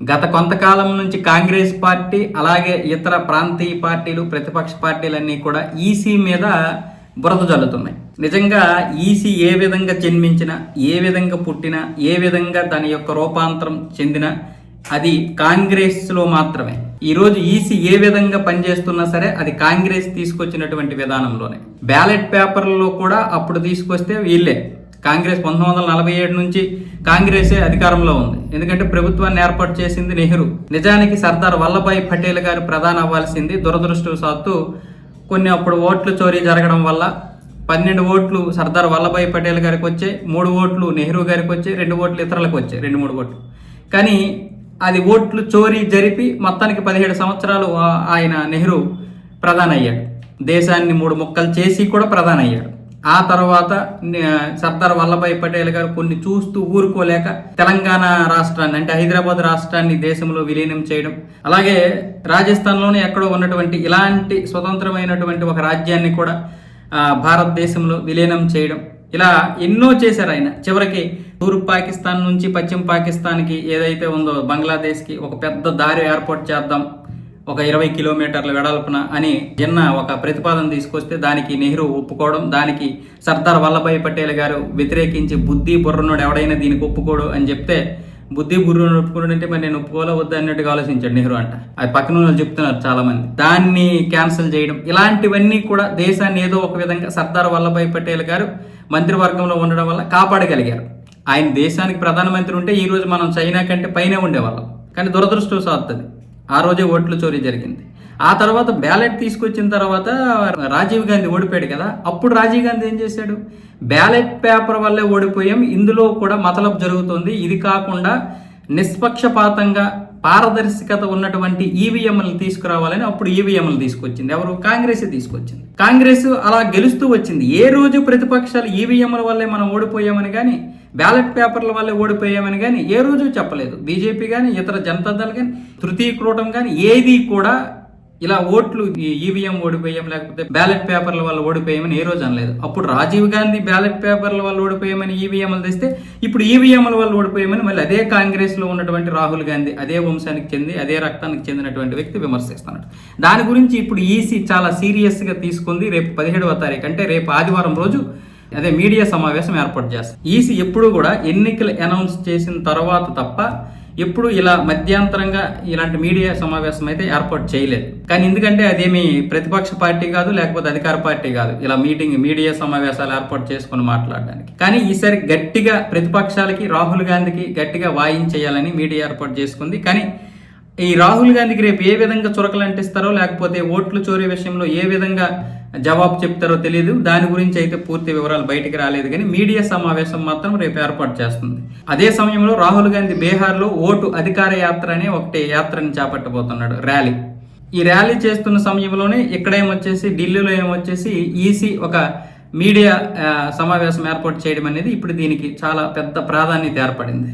గత కొంతకాలం నుంచి కాంగ్రెస్ పార్టీ అలాగే ఇతర ప్రాంతీయ పార్టీలు ప్రతిపక్ష పార్టీలన్నీ కూడా ఈసీ మీద బురద జల్లుతున్నాయి. నిజంగా ఈసీ ఏ విధంగా జన్మించినా ఏ విధంగా పుట్టినా ఏ విధంగా దాని యొక్క రూపాంతరం చెందినా అది కాంగ్రెస్లో మాత్రమే. ఈరోజు ఈసీ ఏ విధంగా పనిచేస్తున్నా సరే అది కాంగ్రెస్ తీసుకొచ్చినటువంటి విధానంలోనే. బ్యాలెట్ పేపర్లలో కూడా అప్పుడు తీసుకొస్తే వీళ్ళే. కాంగ్రెస్ పంతొమ్మిది వందల నలభై ఏడు నుంచి కాంగ్రెసే అధికారంలో ఉంది. ఎందుకంటే ప్రభుత్వాన్ని ఏర్పాటు చేసింది నెహ్రూ. నిజానికి సర్దార్ వల్లభాయ్ పటేల్ గారు ప్రధాన అవ్వాల్సింది దురదృష్టవశాత్తు కొన్ని అప్పుడు ఓట్లు చోరీ జరగడం వల్ల పన్నెండు ఓట్లు సర్దార్ వల్లభాయ్ పటేల్ గారికి వచ్చాయి మూడు ఓట్లు నెహ్రూ గారికి వచ్చాయి రెండు ఓట్లు ఇతరులకు వచ్చాయి రెండు మూడు ఓట్లు. కానీ అది ఓట్లు చోరీ జరిపి మొత్తానికి పదిహేడు సంవత్సరాలు ఆయన నెహ్రూ ప్రధాన అయ్యాడు దేశాన్ని మూడు ముక్కలు చేసి కూడా ప్రధాన అయ్యాడు ఆ తర్వాత సర్దార్ వల్లభాయ్ పటేల్ గారు కొన్ని చూస్తూ ఊరుకోలేక తెలంగాణ రాష్ట్రాన్ని అంటే హైదరాబాద్ రాష్ట్రాన్ని దేశంలో విలీనం చేయడం అలాగే రాజస్థాన్లోనే ఎక్కడో ఉన్నటువంటి ఇలాంటి స్వతంత్రమైనటువంటి ఒక రాజ్యాన్ని కూడా భారతదేశంలో విలీనం చేయడం. ఇలా ఎన్నో చేశారు ఆయన. చివరికి తూర్పు పాకిస్తాన్ నుంచి పశ్చిమ పాకిస్తాన్కి ఏదైతే ఉందో బంగ్లాదేశ్కి ఒక పెద్ద దారి ఏర్పాటు చేద్దాం ఒక ఇరవై కిలోమీటర్ల వెడల్పున అని చిన్న ఒక ప్రతిపాదన తీసుకొస్తే దానికి నెహ్రూ ఒప్పుకోవడం దానికి సర్దార్ వల్లభాయ్ పటేల్ గారు వ్యతిరేకించి బుద్ధి బుర్రనుడు ఎవడైనా దీనికి ఒప్పుకోడు అని చెప్తే బుద్ధి బుర్రను ఒప్పుకోడు అంటే మరి నేను ఒప్పుకోవాలో? వద్దు అన్నట్టుగా ఆలోచించాడు నెహ్రూ అంట. అది పక్కన వాళ్ళు చెప్తున్నారు చాలా మంది దాన్ని క్యాన్సిల్ చేయడం ఇలాంటివన్నీ కూడా దేశాన్ని ఏదో ఒక విధంగా సర్దార్ వల్లభాయ్ పటేల్ గారు మంత్రివర్గంలో ఉండడం వల్ల కాపాడగలిగారు. ఆయన దేశానికి ప్రధానమంత్రి ఉంటే ఈరోజు మనం చైనా కంటే పైనే ఉండేవాళ్ళం. కానీ దురదృష్టం సాగుతుంది ఆ రోజే ఓట్ల చోరీ జరిగింది. ఆ తర్వాత బ్యాలెట్ తీసుకొచ్చిన తర్వాత రాజీవ్ గాంధీ ఓడిపోయాడు కదా అప్పుడు రాజీవ్ గాంధీ ఏం చేశాడు? బ్యాలెట్ పేపర్ వల్లే ఓడిపోయాం ఇందులో కూడా మతలబ్ జరుగుతుంది. ఇది కాకుండా నిష్పక్షపాతంగా పారదర్శకత ఉన్నటువంటి ఈవీఎంలు తీసుకురావాలని అప్పుడు ఈవీఎంలు తీసుకొచ్చింది. ఎవరు? కాంగ్రెస్ తీసుకొచ్చింది. కాంగ్రెస్ అలా గెలుస్తూ వచ్చింది. ఏ రోజు ప్రతిపక్షాలు ఈవీఎంల వల్లే మనం ఓడిపోయామని కానీ బ్యాలెట్ పేపర్ల వల్లే ఓడిపోయామని కానీ ఏ రోజు చెప్పలేదు. బీజేపీ కానీ ఇతర జనతాదళ్ కానీ తృతీయ కూటం కానీ ఏది కూడా ఇలా ఓట్లు ఈవీఎం ఓడిపోయాం లేకపోతే బ్యాలెట్ పేపర్ల వల్ల ఓడిపోయామని ఏ రోజు అనలేదు. అప్పుడు రాజీవ్ గాంధీ బ్యాలెట్ పేపర్ల వల్ల ఓడిపోయామని ఈవీఎంలు తెస్తే ఇప్పుడు ఈవీఎంల వల్ల ఓడిపోయామని మళ్ళీ అదే కాంగ్రెస్లో ఉన్నటువంటి రాహుల్ గాంధీ అదే వంశానికి చెంది అదే రక్తానికి చెందినటువంటి వ్యక్తి విమర్శిస్తున్నాడు దాని గురించి ఇప్పుడు ఈసీ చాలా సీరియస్గా తీసుకుంది రేపు పదిహేడవ తారీఖు అంటే రేపు ఆదివారం రోజు అదే మీడియా సమావేశం ఏర్పాటు చేస్తారు ఈసీ ఎప్పుడు కూడా ఎన్నికలు అనౌన్స్ చేసిన తర్వాత తప్ప ఎప్పుడు ఇలా మధ్యాంతరంగా ఇలాంటి మీడియా సమావేశం అయితే ఏర్పాటు చేయలేదు. కానీ ఎందుకంటే అదేమి ప్రతిపక్ష పార్టీ కాదు లేకపోతే అధికార పార్టీ కాదు. ఇలా మీటింగ్ మీడియా సమావేశాలు ఏర్పాటు చేసుకుని మాట్లాడడానికి. కానీ ఈసారి గట్టిగా ప్రతిపక్షాలకి రాహుల్ గాంధీకి గట్టిగా వాయించేయాలని మీడియా ఏర్పాటు చేసుకుంది. కానీ ఈ రాహుల్ గాంధీకి రేపు ఏ విధంగా చురకలు అంటిస్తారో లేకపోతే ఓట్లు చోరీ విషయంలో ఏ విధంగా జవాబు చెప్తారో తెలియదు దాని గురించి అయితే పూర్తి వివరాలు బయటికి రాలేదు కానీ మీడియా సమావేశం మాత్రం రేపు ఏర్పాటు చేస్తుంది. అదే సమయంలో రాహుల్ గాంధీ బీహార్లో ఓటు అధికార యాత్ర అనే ఒకటి యాత్రని చేపట్టబోతున్నాడు. ర్యాలీ. ఈ ర్యాలీ చేస్తున్న సమయంలోనే ఇక్కడేమొచ్చేసి ఢిల్లీలో ఏమొచ్చేసి ఈసీ ఒక మీడియా సమావేశం ఏర్పాటు చేయడం అనేది ఇప్పుడు దీనికి చాలా పెద్ద ప్రాధాన్యత ఏర్పడింది.